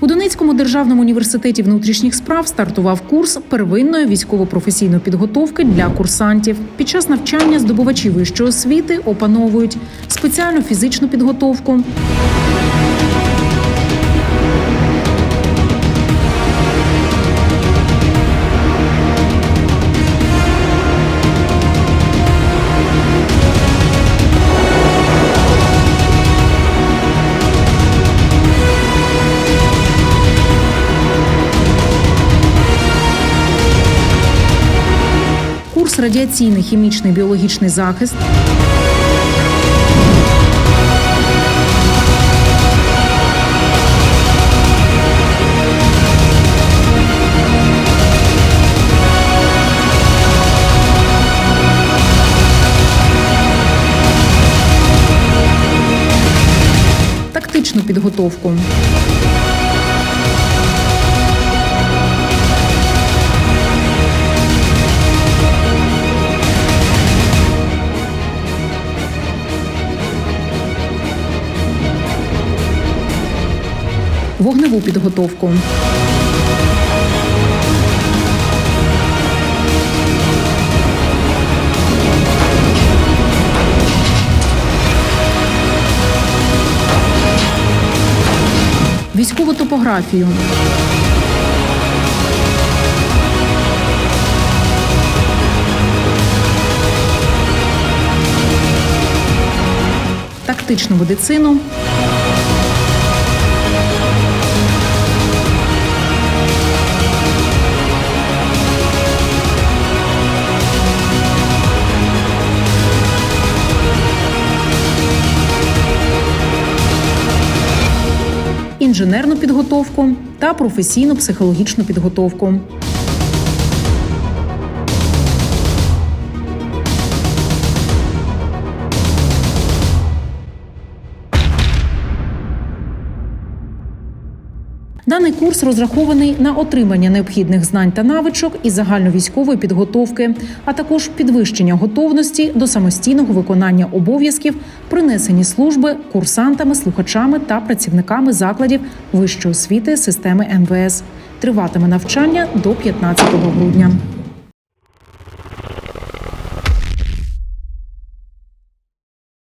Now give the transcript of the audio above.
У Донецькому державному університеті внутрішніх справ стартував курс первинної військово-професійної підготовки для курсантів. Під час навчання здобувачі вищої освіти опановують спеціальну фізичну підготовку, курс радіаційний, хімічний, біологічний захист, тактичну підготовку. Вогневу підготовку. Військову топографію. Тактичну медицину. Інженерну підготовку та професійну психологічну підготовку. Даний курс розрахований на отримання необхідних знань та навичок і загальновійськової підготовки, а також підвищення готовності до самостійного виконання обов'язків принесені служби курсантами, слухачами та працівниками закладів вищої освіти системи МВС. Триватиме навчання до 15 грудня.